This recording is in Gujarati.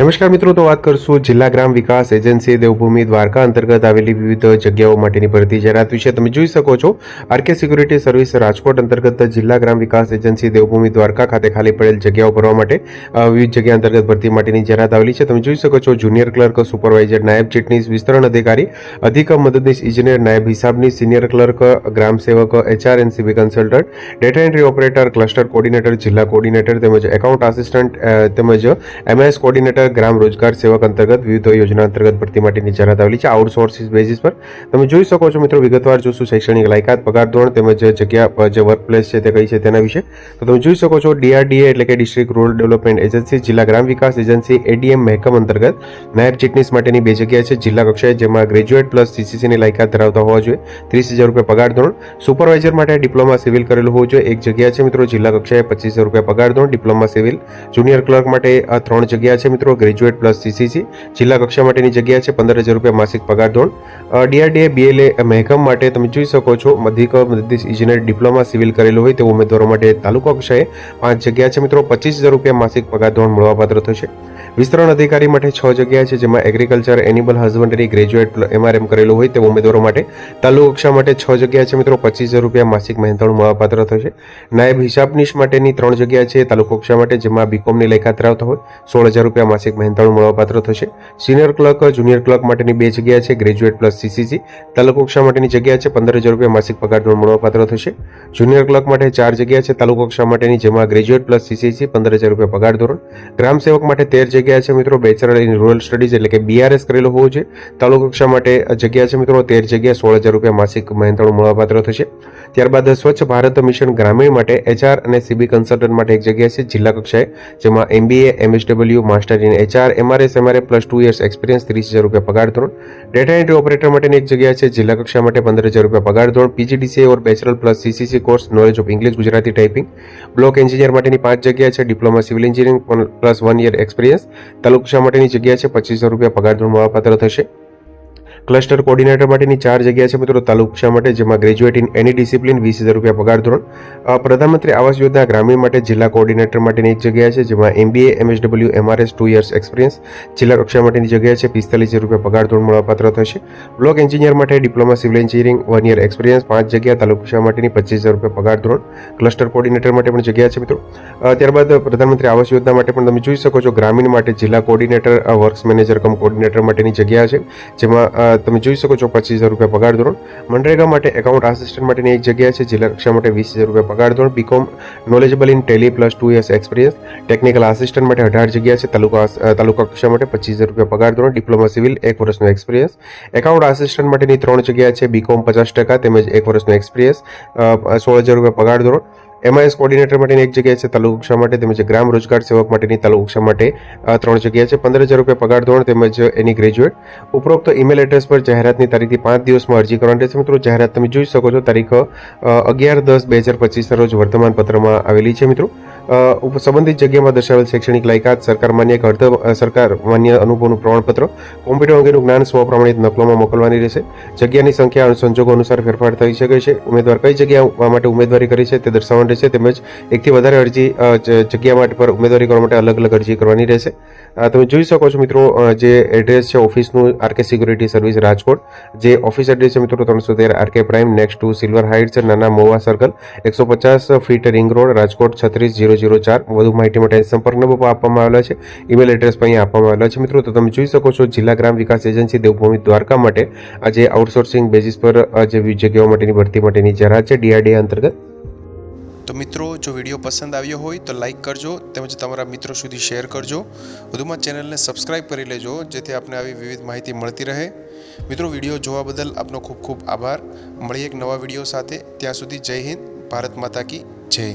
નમસ્કાર મિત્રો, તો વાત કરશું જિલ્લા ગ્રામ વિકાસ એજન્સી દેવભૂમિ દ્વારકા અંતર્ગત આવેલી વિવિધ જગ્યાઓ માટેની ભરતી જાહેરાત વિશે તમે જોઈ શકો છો. આરકે સિક્યુરિટી સર્વિસ રાજકોટ અંતર્ગત જિલ્લા ગ્રામ વિકાસ એજન્સી દેવભૂમિ દ્વારકા ખાતે ખાલી પડેલ જગ્યાઓ ભરવા માટે વિવિધ જગ્યા અંતર્ગત ભરતી માટેની જાહેરાત આવેલી છે. તમે જોઈ શકો છો, જુનિયર ક્લર્ક, સુપરવાઇઝર, નાયબ ચીટનીસ વિસ્તરણ અધિકારી, અધિક મદદનીશ ઇજનેર, નાયબ હિસાબની સિનિયર ક્લર્ક, ગ્રામ સેવક HR NCB CB consultant data entry operator cluster coordinator જિલ્લા કોર્ડિનેટર તેમજ એકાઉન્ટ આસિસ્ટન્ટ તેમજ એમએસ કોર્ડિનેટર ગ્રામ રોજગાર સેવક અંતર્ગત વિવિધ યોજના અંતર્ગત ભરતી માટેની જાહેરાત આવેલી છે. આઉટસોર્સિસ બેઝિસ પર તમે જોઈ શકો છો મિત્રો, વિગતવાર જોશું શૈક્ષણિક લાયકાત, પગાર ધોરણ તેમજ જગ્યા જે વર્ક પ્લેસ છે તે કઈ છે તેના વિશે. તો તમે જોઈ શકો છો ડીઆરડીએ એટલે કે ડિસ્ટ્રિક્ટ રૂરલ ડેવલપમેન્ટ એજન્સી જિલ્લા ગ્રામ વિકાસ એજન્સી એડીએમ મહેકમ અંતર્ગત નાયબ ચીટનીસ માટેની બે જગ્યા છે. જિલ્લા કક્ષાએ જેમાં ગ્રેજ્યુએટ પ્લસ સીસીસીની લાયકાત ધરાવતા હોવા જોઈએ. ત્રીસ હજાર રૂપિયા પગાર ધોરણ. સુપરવાઇઝર માટે ડિપ્લોમા સિવિલ કરેલું હોવું જોઈએ. એક જગ્યા છે મિત્રો, જિલ્લા કક્ષાએ પચીસ હજાર રૂપિયા પગાર ધોરણ. ડિપ્લોમા સિવિલ જુનિયર ક્લર્ક માટે ત્રણ જગ્યા છે મિત્રો. ગ્રેજ્યુએટ પ્લસ સીસીસી જિલ્લા કક્ષા માટેની જગ્યા છે, પંદર હજાર રૂપિયા માસિક પગાર ધોરણ. ડીઆરડીએ બીએલએ મહેકમ માટે તમે જોઈ શકો છો મદદનીશ ઇજનેર ડિપ્લોમા સિવિલ કરેલું હોય તેવા ઉમેદવારો માટે તાલુકા કક્ષાએ પાંચ જગ્યા છે મિત્રો, પચીસ હજાર રૂપિયા માસિક પગાર ધોરણ મળવાપાત્ર થશે. વિસ્તરણ અધિકારી માટે છ જગ્યા છે જેમાં agriculture animal husbandry graduate MRM કરેલું હોય તેવા ઉમેદવારો માટે તાલુકા કક્ષા માટે છ જગ્યા છે મિત્રો પચીસ રૂપિયા માસિક મહેનતાણું મળવાપાત્ર થશે. નાયબ હિસાબનીશ માટેની ત્રણ જગ્યા છે તાલુકા કક્ષા માટે જેમાં બીકોમની લાયકાત ધરાવતા હોય સોળ હજાર રૂપિયા માસિક મહેનતાણું મળવાપાત્ર થશે. સિનિયર ક્લર્ક જુનિયર ક્લર્ક માટેની બે જગ્યા છે ગ્રેજ્યુએટ પ્લસ સીસીસી તાલુકા કક્ષા માટેની જગ્યા છે પંદર હજાર રૂપિયા માસિક પગાર ધોરણ મળવાપાત્ર થશે. જુનિયર ક્લર્ક માટે ચાર જગ્યા છે તાલુકા કક્ષા માટેની જેમાં ગ્રેજ્યુએટ પ્લસ સીસીસી પંદર હજાર રૂપિયા પગાર ધોરણ. ગ્રામ સેવક માટે તેર જગ્યા છે મિત્રો બેચરલ ઇન રૂરલ સ્ટડીઝ એટલે કે બીઆરએસ કરેલો હોવો જોઈએ તાલુકા કક્ષા માટે જગ્યા છે મિત્રો તેર જગ્યા સોળ હજાર રૂપિયા માસિક મહેનતાણું મળવાપાત્ર થશે ત્યારબાદ સ્વચ્છ ભારત મિશન ગ્રામીણ માટે એચઆર અને સીબી કન્સલ્ટન્ટ માટે એક જગ્યા છે જિલ્લા કક્ષાએ, જેમાં MBA MSW master in HR MRS MRA plus two years experience ત્રીસ હજાર રૂપિયા પગાર ધોરણ. ડેટા એન્ટ્રી ઓપરેટર માટેની એક જગ્યા છે જિલ્લા કક્ષા માટે પંદર હજાર રૂપિયા પગાર ધોરણ. PGDCA or bachelor plus CCC course knowledge of English Gujarati typing block engineer માટેની પાંચ જગ્યા છે diploma civil engineering plus one year experience તાલુકા માટેની જગ્યા છે? પચીસ રૂપિયા પગાર ધોરણ મળવાપાત્ર થશે. ક્લસ્ટર કોર્ડિનેટર માટેની ચાર જગ્યા છે મિત્રો તાલુકા માટે? જેમાં ગ્રેજ્યુએટ ઇન એની ડિસિપ્લિન વીસ હજાર રૂપિયા પગાર ધોરણ. પ્રધાનમંત્રી આવાસ યોજના ગ્રામીણ માટે જિલ્લા કોર્ડિનેટર માટેની એક જગ્યા છે, જેમાં MBA MSW MRS two years experience જિલ્લા કક્ષા માટેની જગ્યા છે, પિસ્તાલીસ હજાર રૂપિયા પગાર ધોરણ મળવાપાત્ર થશે. બ્લોક એન્જિનિયર માટે diploma civil engineering one year experience પાંચ જગ્યા તાલુકા માટેની પચીસ હજાર રૂપિયા પગાર ધોરણ. ક્લસ્ટર કોર્ડિનેટર માટે પણ જગ્યા છે મિત્રો. ત્યારબાદ પ્રધાનમંત્રી આવાસ યોજના માટે પણ તમે જોઈ શકો છો, ગ્રામીણ માટે જિલ્લા coordinator works manager cum coordinator માટેની જગ્યા છે, જેમાં તમે જોઈ શકો છો, પચીસ હજાર રૂપિયા પગાર ધોરણ. મનરેગા માટે એકાઉન્ટ આસિસ્ટન્ટ માટેની એક જગ્યા છે જિલ્લા કક્ષા માટે વીસ હજાર રૂપિયા પગાર ધોરણ. BCom knowledgeable in Tally plus two years experience technical assistant માટે અઢાર જગ્યા છે, તાલુકા તાલુકા કક્ષા માટે પચીસ હજાર રૂપિયા પગાર ધોરણ. ડિપ્લોમા સિવિલ એક વર્ષનો એક્સપિરિયન્સ એકાઉન્ટ આસિસ્ટન્ટ માટેની ત્રણ જગ્યા છે બીકોમ પચાસ ટકા તેમજ એક વર્ષનો એક્સપિરિયન્સ સોળ હજાર રૂપિયા પગાર ધોરણ. એમઆઈએસ કોર્ડિનેટર માટેની એક જગ્યા છે તાલુકા કક્ષા માટે, તેમજ ગ્રામ રોજગાર સેવક માટેની તાલુકા કક્ષા માટે ત્રણ જગ્યા છે. પંદર હજાર રૂપિયા પગાર ધોરણ તેમજ એની ગ્રેજ્યુએટ. ઉપરોક્ત ઈમેલ એડ્રેસ પર જાહેરાતની તારીખથી પાંચ દિવસમાં અરજી કરવાની રહેશે. મિત્રો, જાહેરાત તમે જોઈ શકો છો. તારીખ અગિયાર દસ બે હજાર પચીસના રોજ વર્તમાન પત્રમાં આવેલી છે, મિત્રો. સંબંધિત જગ્યામાં દર્શાવેલ શૈક્ષણિક લાયકાત, સરકાર માન્ય કે અર્ધ સરકાર માન્ય અનુભવનું પ્રમાણપત્ર, કોમ્પ્યુટર અંગેનું જ્ઞાન સ્વપ્રમાણિત નકલોમાં મોકલવાની રહેશે. જગ્યાની સંખ્યા સંજોગો અનુસાર ફેરફાર થઈ શકે છે. ઉમેદવાર કઈ જગ્યા માટે ઉમેદવારી કરી છે તે દર્શાવવાની રહેશે. તેમજ એકથી વધારે અરજી જગ્યા માટે પર ઉમેદવારી કરવા માટે અલગ અલગ અરજી કરવાની રહેશે. તમે જોઈ શકો છો મિત્રો જે એડ્રેસ છે ઓફિસનું આરકે સિક્યુરિટી સર્વિસ રાજકોટ. જે ઓફિસ એડ્રેસ છે મિત્રો ત્રણસો તેર RK prime, next to silver heights, Nana Mova circle, એકસો પચાસ ફીટ રિંગ રોડ, રાજકોટ, છત્રીસ જીરો જીરો ચાર. વધુ માહિતી માટે સંપર્ક નંબર આપવામાં આવેલા છે. ઈમેલ એડ્રેસ પણ અહીંયા આપવામાં આવેલા છે. મિત્રો, તો તમે જોઈ શકો છો, જિલ્લા ગ્રામ વિકાસ એજન્સી દેવભૂમિ દ્વારકા માટે આજે આઉટસોર્સિંગ બેઝિસ પર જે જગ્યાઓ માટેની ભરતી માટેની જાહેરાત છે ડીઆરડી અંતર્ગત. તો મિત્રો, જો વીડિયો પસંદ આવ્યો હોય, તો લાઈક કરજો, તેમજ તમારા મિત્રો સુધી શેર કરજો. વધુમાં ચેનલને સબસ્ક્રાઇબ કરી લેજો, જેથી આપને આવી વિવિધ માહિતી મળતી રહે. મિત્રો, વીડિયો જોવા બદલ આપનો ખૂબ ખૂબ આભાર. મળીએ એક નવા વીડિયો સાથે. ત્યાં સુધી જય હિન્દ, ભારત માતા કી જય.